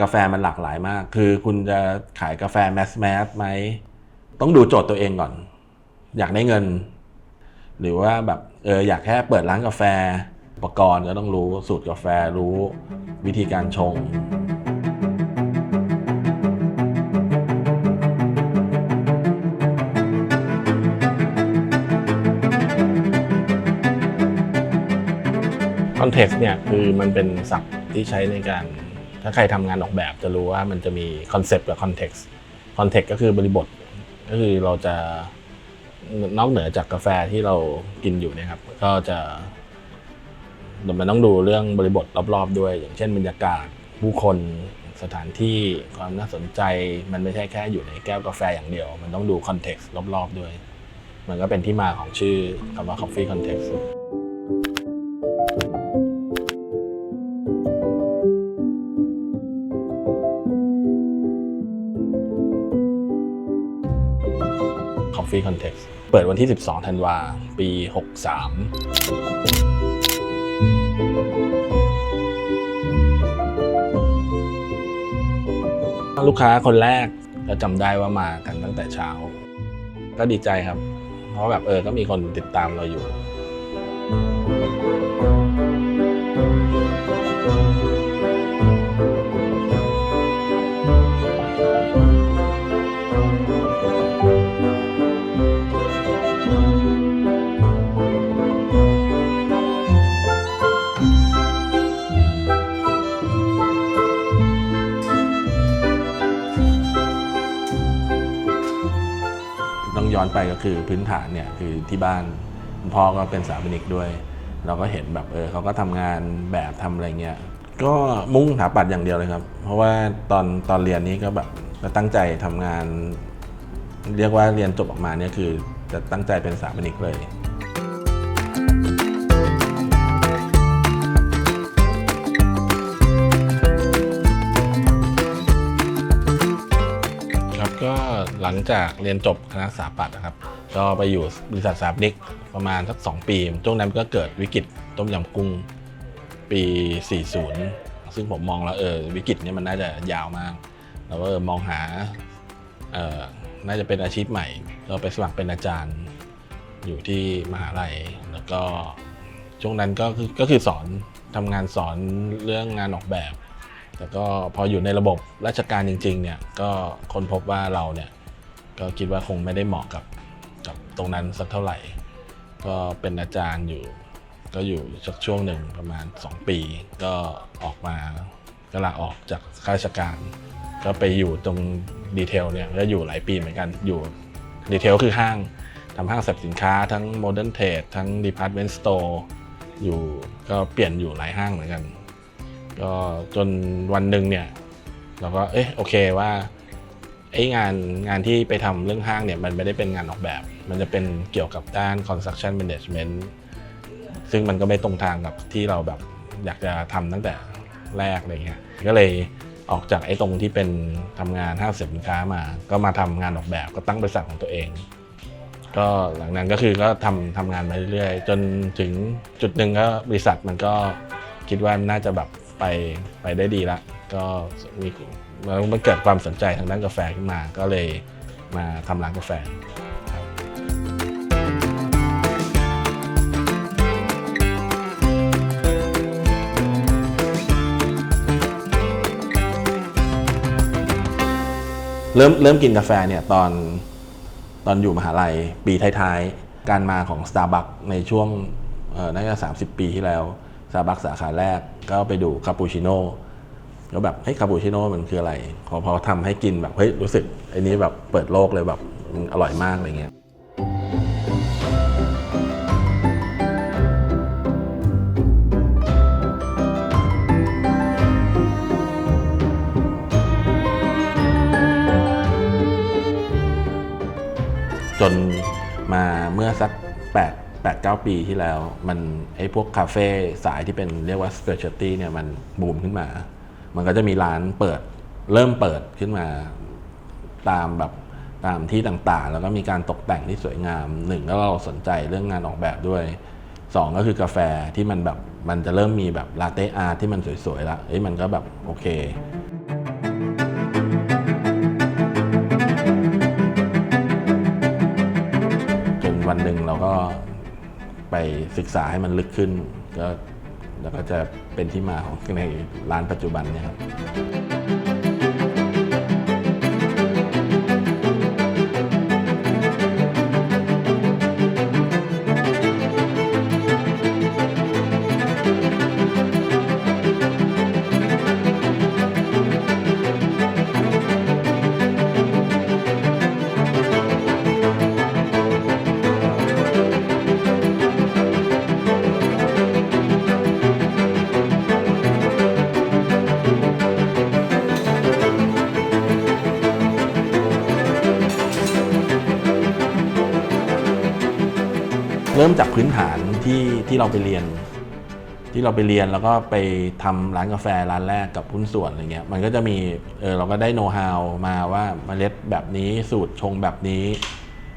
กาแฟมันหลากหลายมาก คือคุณจะขายกาแฟแมสแมสไหม ต้องดูโจทย์ตัวเองก่อน อยากได้เงิน หรือว่าแบบเอออยากแค่เปิดร้านกาแฟ อุปกรณ์ก็ต้องรู้สูตรกาแฟรู้วิธีการชงคอนเท็กซ์เนี่ยคือมันเป็นศัพท์ที่ใช้ในการ ถ้าใครทำงานออกแบบจะรู้ว่ามันจะมีคอนเซปต์กับคอนเท็กซ์คอนเท็กซ์ก็คือบริบท ก็คือเราจะนอกเหนือจากกาแฟที่เรากินอยู่นะครับ ก็จะมันต้องดูเรื่องบริบทรอบๆด้วย อย่างเช่นบรรยากาศผู้คนสถานที่ความน่าสนใจมันไม่ใช่แค่อยู่ในแก้วกาแฟอย่างเดียว มันต้องดูคอนเท็กซ์รอบๆด้วย มันก็เป็นที่มาของชื่อคำว่า Coffee Context Property Context เปิดวันที่ 12 ธันวา ปี 63 ลูกค้าคนแรกก็จำได้ว่ามากันตั้งแต่เช้า ก็ดีใจครับ เพราะแบบเออ ก็มีคนติดตามเราอยู่ ไปก็คือพื้นฐานเนี่ยคือที่บ้านคุณพ่อก็เป็นสถาปนิกด้วย เราก็เห็นแบบเออเขาก็ทำงานแบบทำอะไรเงี้ยก็มุ่งสถาปัตย์อย่างเดียวเลยครับ เพราะว่าตอนตอนเรียนนี้ก็แบบก็ตั้งใจทำงาน เรียกว่าเรียนจบออกมาเนี่ยคือจะตั้งใจเป็นสถาปนิกเลย จากเรียนจบคณะสถาปัตย์นะครับ ก็ไปอยู่บริษัทสถาปนิกประมาณสัก 2 ปี ช่วงนั้นก็เกิดวิกฤตต้มยำกุ้งปี 40 ซึ่งผมมองแล้วเออวิกฤตเนี้มันน่าจะยาวมาก แล้วก็มองหาเออน่าจะเป็นอาชีพใหม่ก็ไปสมัครเป็นอาจารย์อยู่ที่มหาลัย แล้วก็ช่วงนั้นก็คือก็คือสอนทำงานสอนเรื่องงานออกแบบแต่ก็พออยู่ในระบบราชการจริงๆเนี่ยก็ค้นพบว่าเราเนี่ย ก็คิดว่าคงไม่ได้เหมาะกับกับตรงนั้นสักเท่าไหร่ ก็เป็นอาจารย์อยู่ ก็อยู่สักช่วงหนึ่งประมาณ 2 ปี ก็ออกมาก็ลาออกจากข้าราชการ ก็ไปอยู่ตรงดีเทลเนี่ยก็อยู่หลายปีเหมือนกันอยู่ดีเทลคือห้างทำห้างสรรพสินค้าทั้งโมเดิร์นเทรดทั้งดีพาร์ตเมนต์สโตร์อยู่ก็เปลี่ยนอยู่หลายห้างเหมือนกัน ก็จนวันหนึ่งเนี่ยเราก็เอ๊ะโอเคว่า อ้งานงานที่ไปทำเรื่องห้างเนี่ยมันไม่ได้เป็นงานออกแบบ มันจะเป็นเกี่ยวกับด้าน construction management ซึ่งมันก็ไม่ตรงทางกับที่เราแบบอยากจะทำตั้งแต่แรกอะไรเงี้ยก็เลยออกจากไอ้ตรงที่เป็นทำงานห้างสรรพสินค้ามา ก็มาทำงานออกแบบก็ตั้งบริษัทของตัวเอง ก็หลังนั้นก็คือก็ทำทำงานมาเรื่อยๆ จนถึงจุดหนึ่งก็บริษัทมันก็คิดว่าน่าจะแบบไปไปได้ดีละก็มี แล้วมันเกิดความสนใจทางด้านกาแฟขึ้นมา ก็เลยมาทำร้านกาแฟเริ่มเริ่มกินกาแฟเนี่ยตอนตอนอยู่มหาลัยปีท้ายๆ การมาของ Starbucks ในช่วงเอ่อน่าจะ30 ปีที่แล้ว Starbucks สาขาแรกก็ไปดูคาปูชิโน่ แล้วแบบเฮ้ยคาปูชิโน่มันคืออะไร พอพอทำให้กินแบบเฮ้ยรู้สึกไอ้นี้แบบเปิดโลกเลยแบบอร่อยมากอะไรเงี้ยจนมาเมื่อสัก 8 8 9 ปีที่แล้ว มันไอ้พวกคาเฟ่สายที่เป็นเรียกว่า specialty เนี่ยมันบูมขึ้นมา มันก็จะมีร้านเปิดเริ่มเปิดขึ้นมาตามแบบตามที่ต่างๆ แล้วก็มีการตกแต่งที่สวยงามหนึ่งก็เราสนใจเรื่องงานออกแบบด้วยสองก็คือกาแฟที่มันแบบมันจะเริ่มมีแบบลาเต้อาร์ที่มันสวยๆและเอ้ยมันก็แบบโอเคจนวันหนึ่งเราก็ไปศึกษาให้มันลึกขึ้นก็ แล้วก็จะเป็นที่มาของในร้านปัจจุบันเนี่ยครับ จากพื้นฐานที่ที่เราไปเรียน ที่เราไปเรียนแล้วก็ไปทำร้านกาแฟร้านแรกกับหุ้นส่วนอะไรเงี้ยมันก็จะมีเออเราก็ได้โน้ตฮาวมาว่าเมล็ดแบบนี้สูตรชงแบบนี้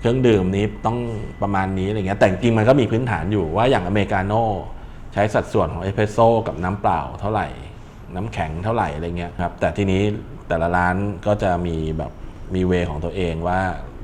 เครื่องดื่มนี้ต้องประมาณนี้อะไรเงี้ยแต่จริงมันก็มีพื้นฐานอยู่ว่าอย่างอเมริกาโน่ใช้สัดส่วนของเอสเปรสโซ่กับน้ำเปล่าเท่าไหร่ น้ำแข็งเท่าไหร่อะไรเงี้ยครับแต่ทีนี้แต่ละร้านก็จะมีแบบมีเวของตัวเองว่า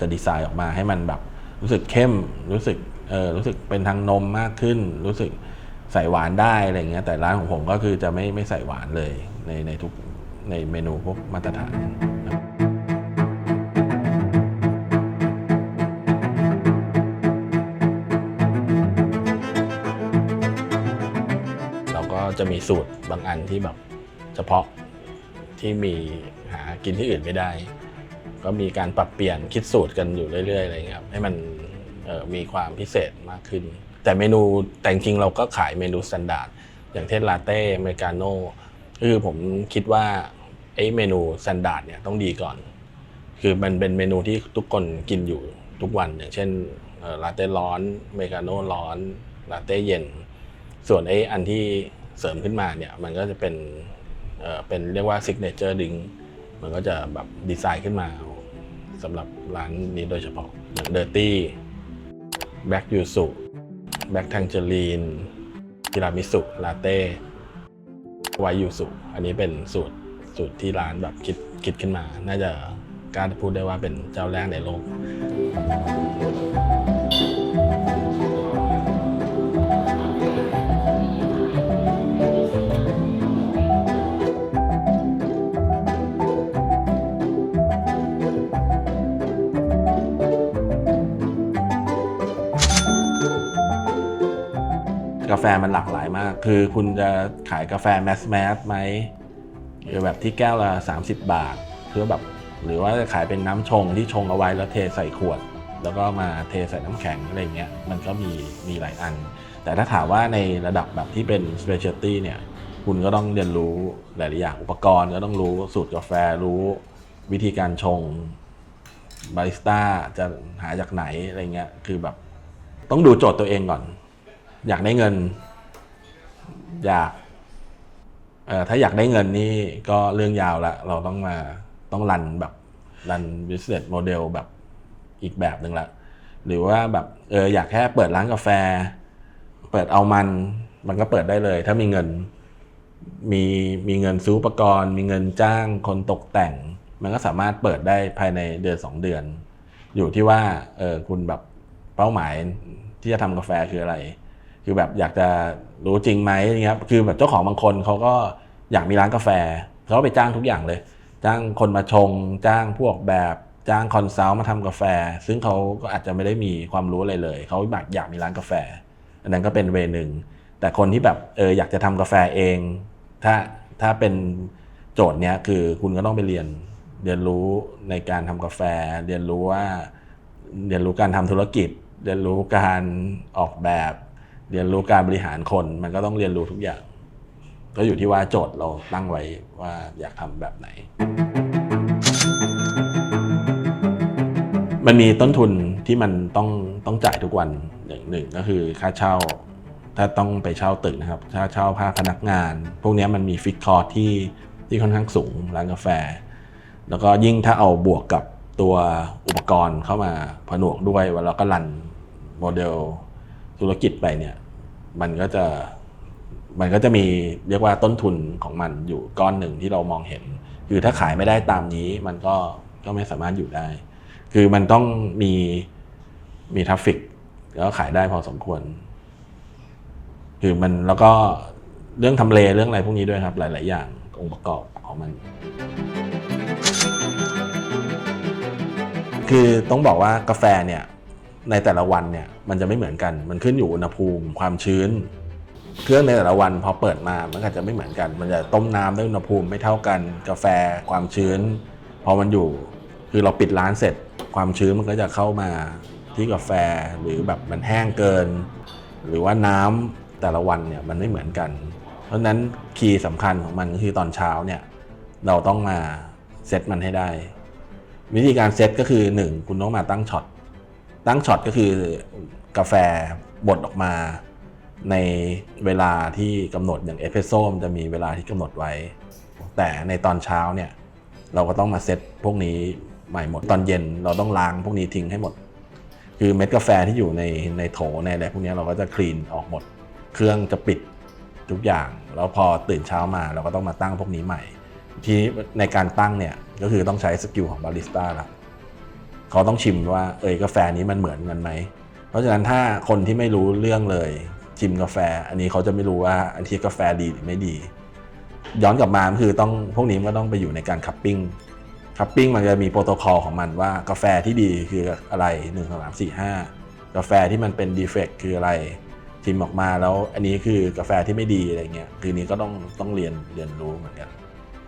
จะดีไซน์ออกมาให้มันแบบรู้สึกเข้มรู้สึก เออรู้สึกเป็นทางนมมากขึ้น รู้สึกใส่หวานได้อะไรเงี้ยแต่ร้านของผมก็คือจะไม่ไม่ใส่หวานเลยในในทุกในเมนูพวกมาตรฐานเราก็จะมีสูตรบางอันที่แบบเฉพาะที่มีหากินที่อื่นไม่ได้ ก็มีการปรับเปลี่ยนคิดสูตรกันอยู่เรื่อยๆอะไรเงี้ยครับให้มัน มีความพิเศษมากขึ้น แต่เมนูแต่จริงเราก็ขายเมนูสแตนดาร์ดอย่างเช่นลาเต้อเมริกาโน่คือผมคิดว่าไอ้เมนูสแตนดาร์ดเนี่ยต้องดีก่อน คือมันเป็นเมนูที่ทุกคนกินอยู่ทุกวัน อย่างเช่นลาเต้ร้อนอเมริกาโน่ร้อนลาเต้เย็น ส่วนไอ้อันที่เสริมขึ้นมาเนี่ยมันก็จะเป็นเอ่อเป็นเรียกว่าซิกเนเจอร์ดิงมันก็จะแบบดีไซน์ขึ้นมาสำหรับร้านนี้โดยเฉพาะอย่างเดอร์ตี้ แบล็กยูสุแบล็กทังเจอรีนทีรามิสุลาเต้ไวยูสุอันนี้เป็นสูตรสูตรที่ร้านแบบคิดคิดขึ้นมา น่าจะการพูดได้ว่าเป็นเจ้าแรกในโลก กาแฟมันหลากหลายมาก คือคุณจะขายกาแฟแมสแมสไหมหรือแบบที่แก้วละ 30 บาทเพื่อแบบหรือว่าจะขายเป็นน้ำชงที่ชงเอาไว้แล้วเทใส่ขวด แล้วก็มาเทใส่น้ำแข็งอะไรเงี้ยมันก็มีมีหลายอัน แต่ถ้าถามว่าในระดับแบบที่เป็น specialty เนี่ยคุณก็ต้องเรียนรู้หลายๆอย่างอุปกรณ์ก็ต้องรู้สูตรกาแฟรู้วิธีการชงบาริสต้าจะหาจากไหนอะไรเงี้ยคือแบบต้องดูโจทย์ตัวเองก่อน อยากได้เงิน อยากเอ่อถ้าอยากได้เงินนี่ก็เรื่องยาวละเราต้องมาต้องรันแบบรัน business model แบบอีกแบบหนึ่งละหรือว่าแบบเอออยากแค่เปิดร้านกาแฟ เปิดเอามัน มันก็เปิดได้เลย ถ้ามีเงินมีมีเงินซื้ออุปกรณ์ มีเงินจ้างคนตกแต่ง มันก็สามารถเปิดได้ภายในเดือนสองเดือน อยู่ที่ว่าเออคุณแบบเป้าหมายที่จะทำกาแฟคืออะไร คือแบบอยากจะรู้จริงไหมอย่างเงี้ยคือแบบเจ้าของบางคนเขาก็อยากมีร้านกาแฟเขาไปจ้างทุกอย่างเลย จ้างคนมาชง จ้างพวกแบบจ้างคอนซัลท์มาทำกาแฟ ซึ่งเขาก็อาจจะไม่ได้มีความรู้อะไรเลยเขาแบบอยากมีร้านกาแฟ อันนั้นก็เป็นเวหนึ่งแต่คนที่แบบเอออยากจะทำกาแฟเอง ถ้าถ้าเป็นโจทย์เนี้ยคือคุณก็ต้องไปเรียนเรียนรู้ในการทำกาแฟ เรียนรู้ว่า เรียนรู้การทำธุรกิจ เรียนรู้การออกแบบ เรียนรู้การบริหารคนมันก็ต้องเรียนรู้ทุกอย่าง ก็อยู่ที่ว่าโจทย์เราตั้งไว้ว่าอยากทำแบบไหน มันมีต้นทุนที่มันต้องต้องจ่ายทุกวันหนึ่งหนึ่งก็คือค่าเช่า ถ้าต้องไปเช่าตึกนะครับค่าเช่าภาคพนักงาน พวกนี้มันมีฟิกคอร์ที่ที่ค่อนข้างสูงร้านกาแฟ แล้วก็ยิ่งถ้าเอาบวกกับตัวอุปกรณ์เข้ามาผนวกด้วยแล้วก็รันโมเดล ธุรกิจไปเนี่ย มันก็จะมันก็จะมีเรียกว่าต้นทุนของมันอยู่ก้อนหนึ่งที่เรามองเห็น คือถ้าขายไม่ได้ตามนี้มันก็ก็ไม่สามารถอยู่ได้ คือมันต้องมีมีทราฟฟิกแล้วก็ขายได้พอสมควร คือมันแล้วก็เรื่องทำเลเรื่องอะไรพวกนี้ด้วยครับ หลาย ๆ อย่างองค์ประกอบของมัน คือต้องบอกว่ากาแฟเนี่ย ในแต่ละวันเนี่ยมันจะไม่เหมือนกัน มันขึ้นอยู่อุณหภูมิความชื้น เครื่องในแต่ละวันพอเปิดมามันก็จะไม่เหมือนกัน มันจะต้มน้ำด้วยอุณหภูมิไม่เท่ากัน กาแฟความชื้น พอมันอยู่ คือเราปิดร้านเสร็จ ความชื้นมันก็จะเข้ามาที่กาแฟหรือแบบมันแห้งเกิน หรือว่าน้ำแต่ละวันเนี่ยมันไม่เหมือนกัน เพราะฉะนั้นคีย์สำคัญของมันก็คือตอนเช้าเนี่ยเราต้องมาเซตมันให้ได้ วิธีการเซตก็คือ 1 คุณต้องมาตั้งช็อต ตั้งช็อตก็คือกาแฟบดออกมา ในเวลาที่กำหนดอย่างเอสเ e รสโซ่มันจะมีเวลาที่กำหนดไว้ แต่ในตอนเช้าเนี่ยเราก็ต้องมาเซตพวกนี้ใหม่หมดตอนเย็นเราต้องล้างพวกนี้ทิ้งให้หมด คือเม็ดกาแฟที่อยู่ในในโถในอะไรพวกนี้เราก็จะคลีนออกหมด เครื่องจะปิดทุกอย่าง แล้วพอตื่นเช้ามาเราก็ต้องมาตั้งพวกนี้ใหม่ ทีนี้ในการตั้งเนี่ยก็คือต้องใช้สกิลของบาริสต้าละ เขาต้องชิมว่าเอยกาแฟนี้มันเหมือนกันไหม เพราะฉะนั้นถ้าคนที่ไม่รู้เรื่องเลยชิมกาแฟ อันนี้เขาจะไม่รู้ว่าอันที่กาแฟดีหรือไม่ดี ย้อนกลับมาคือต้องพวกนี้ก็ต้องไปอยู่ในการคัพปิ้งคัพปิ้งมันจะมีโปรโตคอลของมันว่ากาแฟที่ดีคืออะไร1 2 3 4 5 กาแฟที่มันเป็นดีเฟกคืออะไรชิมออกมาแล้วอันนี้คือกาแฟที่ไม่ดีอะไรเงี้ยคือนี้ก็ต้องต้องเรียนเรียนรู้เหมือนกัน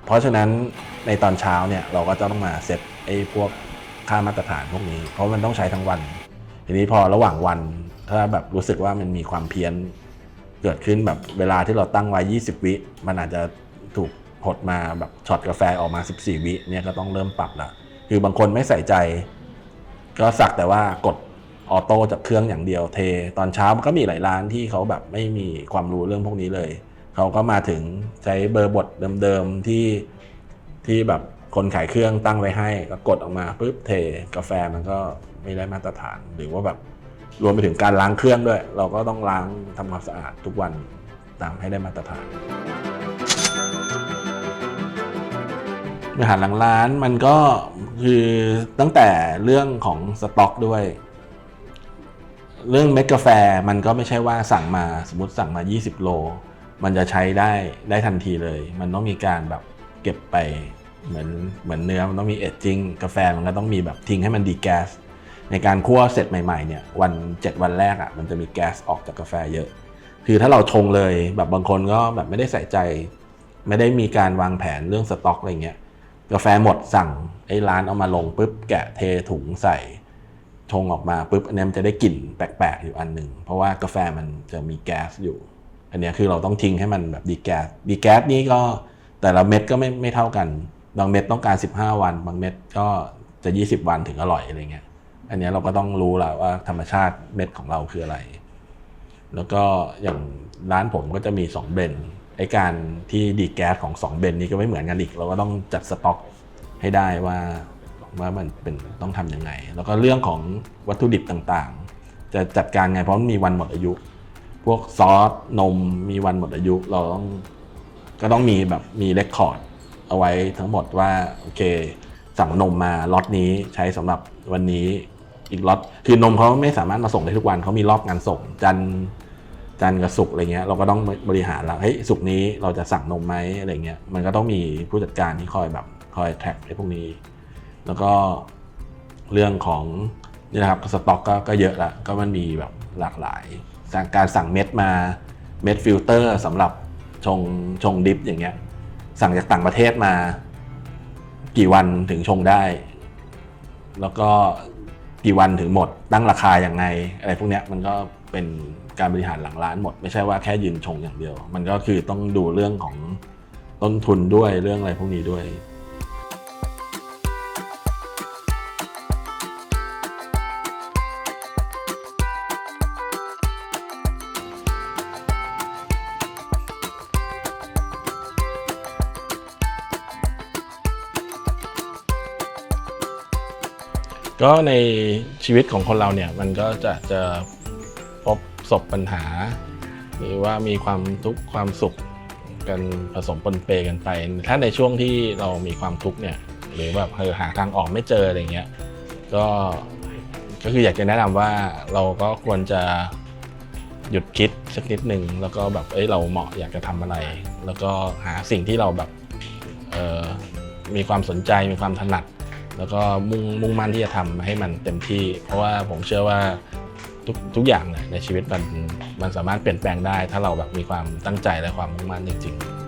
เพราะฉะนั้นในตอนเช้าเนี่ยเราก็จะต้องมาเซตไอ้พวก ค่ามาตรฐานพวกนี้ เพราะมันต้องใช้ทั้งวัน ทีนี้พอระหว่างวัน ถ้าแบบรู้สึกว่ามันมีความเพี้ยนเกิดขึ้นแบบเวลาที่เราตั้งไว้ 20 วิ มันอาจจะถูกหดมาแบบช็อตกาแฟออกมา 14 วิเนี่ยก็ต้องเริ่มปรับละคือบางคนไม่ใส่ใจ ก็สักแต่ว่ากดออโต้จากเครื่องอย่างเดียวเท ตอนเช้ามันก็มีหลายร้านที่เขาแบบไม่มีความรู้เรื่องพวกนี้เลย เขาก็มาถึงใช้เบอร์บทเดิมๆที่ที่แบบ คนขายเครื่องตั้งไว้ให้ก็กดออกมาปุ๊บเทกาแฟมันก็ไม่ได้มาตรฐาน หรือว่าแบบรวมไปถึงการล้างเครื่องด้วย เราก็ต้องล้างทำความสะอาดทุกวันตามให้ได้มาตรฐานอาหารหลังร้านมันก็คือตั้งแต่เรื่องของสต็อกด้วย เรื่องเม็ดกาแฟมันก็ไม่ใช่ว่าสั่งมาสมมติสั่งมา 20 โล มันจะใช้ได้ได้ทันทีเลย มันต้องมีการแบบเก็บไป เหมือนเหมือนเนื้อมันต้องมีเอจจิ้งกาแฟมันก็ต้องมีแบบทิ้งให้มันดีแก๊สในการคั่วเสร็จใหม่ๆเนี่ยวัน 7 วันแรกอะ่ะมันจะมีแก๊สออกจากกาแฟเยอะ คือถ้าเราชงเลยแบบบางคนก็แบบไม่ได้ใส่ใจ ไม่ได้มีการวางแผนเรื่องสต็อกอะไรเงี้ยกาแฟหมดสั่งไอ้ร้านเอามาลงปุ๊บแกะเทถุงใส่ชงออกมาปุ๊บอันนี้มันจะได้กลิ่นแปลกๆอยู่อันหนึ่งเพราะว่ากาแฟมันจะมีแก๊สอยู่ อันนี้คือเราต้องทิ้งให้มันแบบดีแก๊สดีแก๊สนี้ก็แต่ละเม็ดก็ไม่ไม่เท่ากัน บางเม็ดต้องการ 15 วัน บางเม็ดก็จะ 20 วันถึงอร่อยอะไรเงี้ย อันนี้เราก็ต้องรู้แหละว่าธรรมชาติเม็ดของเราคืออะไร แล้วก็อย่างร้านผมก็จะมี 2 เบนไอการที่ดีแก๊สของ 2 เบนนี้ก็ไม่เหมือนกันอีก เราก็ต้องจัดสต็อกให้ได้ว่าว่ามันเป็นต้องทำยังไง แล้วก็เรื่องของวัตถุดิบต่างๆ จะจัดการไงเพราะมันมีวันหมดอายุ พวกซอสนมมีวันหมดอายุ เราต้องก็ต้องมีแบบมีเรคคอร์ด เอาไว้ทั้งหมดว่าโอเค สั่งนมมาล็อตนี้ใช้สำหรับวันนี้อีกล็อตคือนมเขาไม่สามารถมาส่งได้ทุกวันเขามีรอบงานส่งจันจันทร์กับศุกอะไรเงี้ยเราก็ต้องบริหารแล้วเฮ้ยศุกนี้เราจะสั่งนมไหมอะไรเงี้ยมันก็ต้องมีผู้จัดการที่คอยแบบคอยแท็กไอ้พวกนี้ แล้วก็เรื่องของนี่นะครับสต็อกก็ก็เยอะละก็มันมีแบบหลากหลายการสั่งเม็ดมาเม็ดฟิลเตอร์สำหรับชงชงดิฟอย่างเงี้ย สั่งจากต่างประเทศมา กี่วันถึงชงได้ แล้วก็กี่วันถึงหมด ตั้งราคาอย่างไง อะไรพวกเนี้ยมันก็เป็นการบริหารหลังร้านหมด ไม่ใช่ว่าแค่ยืนชงอย่างเดียว มันก็คือต้องดูเรื่องของต้นทุนด้วยเรื่องอะไรพวกนี้ด้วย ก็ในชีวิตของคนเราเนี่ยมันก็จะจะพบประสบปัญหา หรือว่ามีความทุกข์ความสุขกันผสมปนเปกันไป ถ้าในช่วงที่เรามีความทุกข์เนี่ยหรือแบบเออหาทางออกไม่เจออะไรเงี้ยก็ก็คืออยากจะแนะนำว่าเราก็ควรจะหยุดคิดสักนิดหนึ่งแล้วก็แบบเอ้ยเราเหมาะอยากจะทำอะไร แล้วก็หาสิ่งที่เราแบบมีความสนใจมีความถนัด แล้วก็มุ่งมุ่งมั่นที่จะทำให้มันเต็มที่ เพราะว่าผมเชื่อว่าทุกทุกอย่างในชีวิตมันมันสามารถเปลี่ยนแปลงได้ ถ้าเราแบบมีความตั้งใจและความมุ่งมั่นจริง ๆ